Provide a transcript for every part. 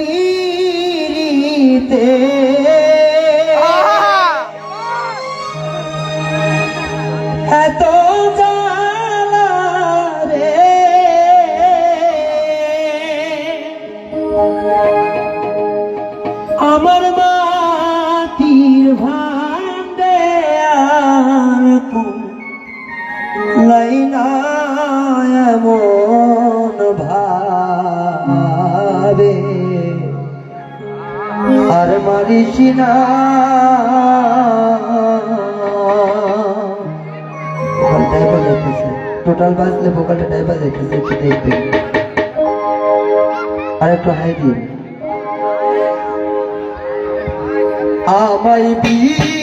পীড়িতে। এত আমার মাটির ভাণ্ডে আর লাইনা ড্রাইভার টোটাল বাজলে বোকালটা ড্রাইভার দেখতেছে একটু দেখবে। আর একটু হাই দিয়ে আমায় বিয়ে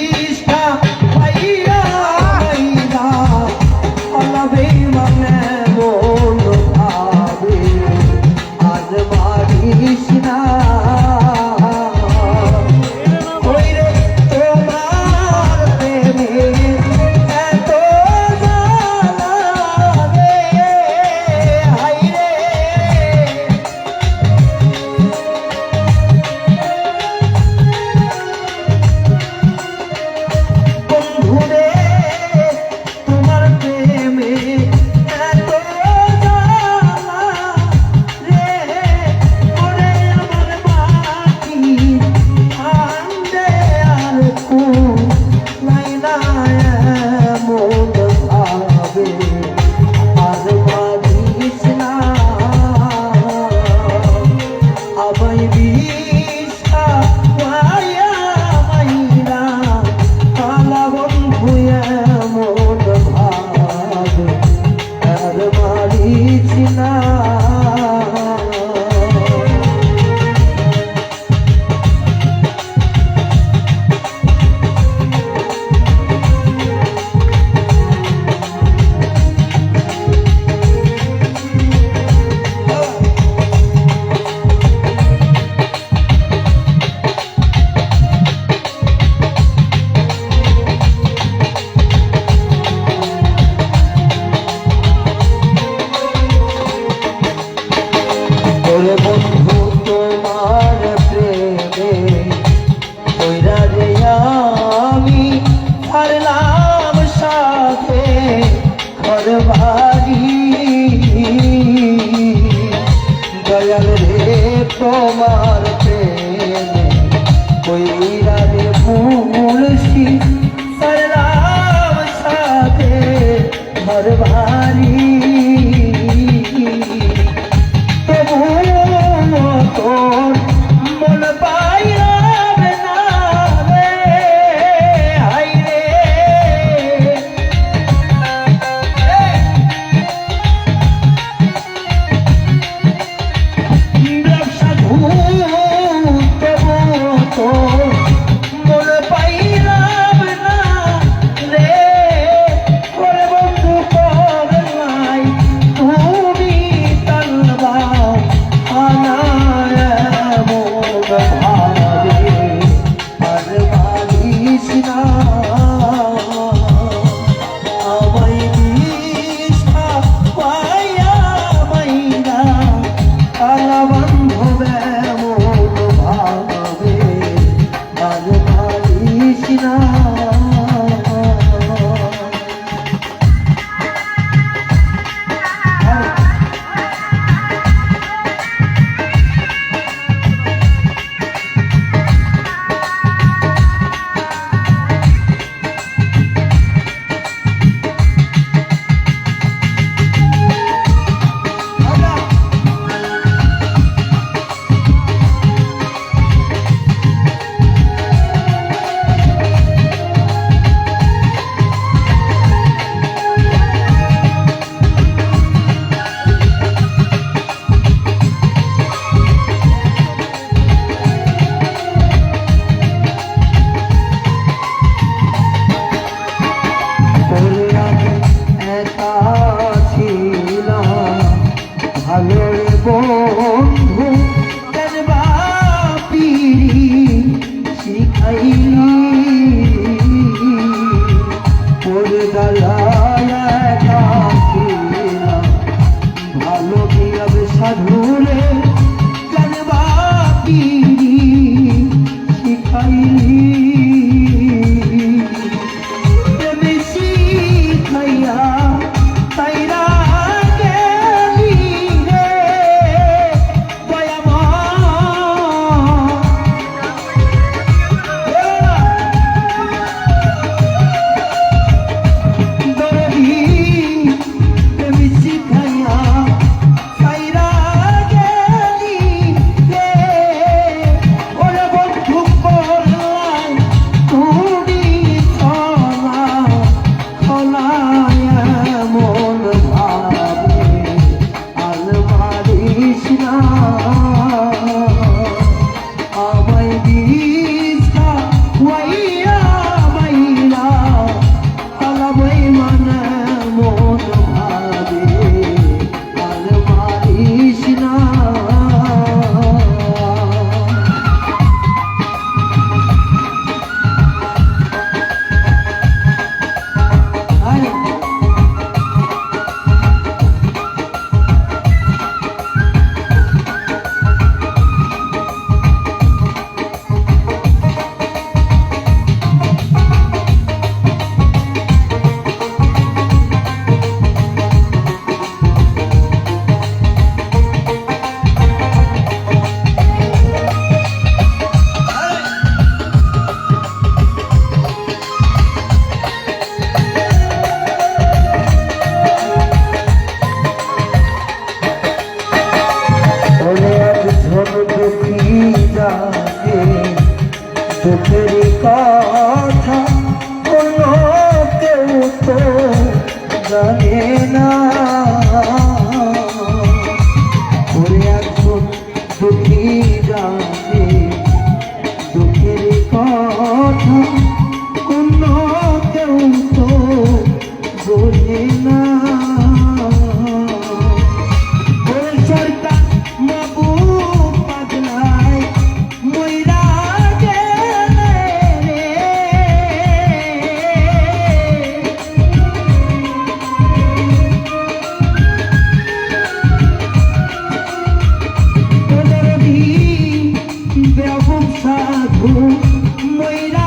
Okay. fuera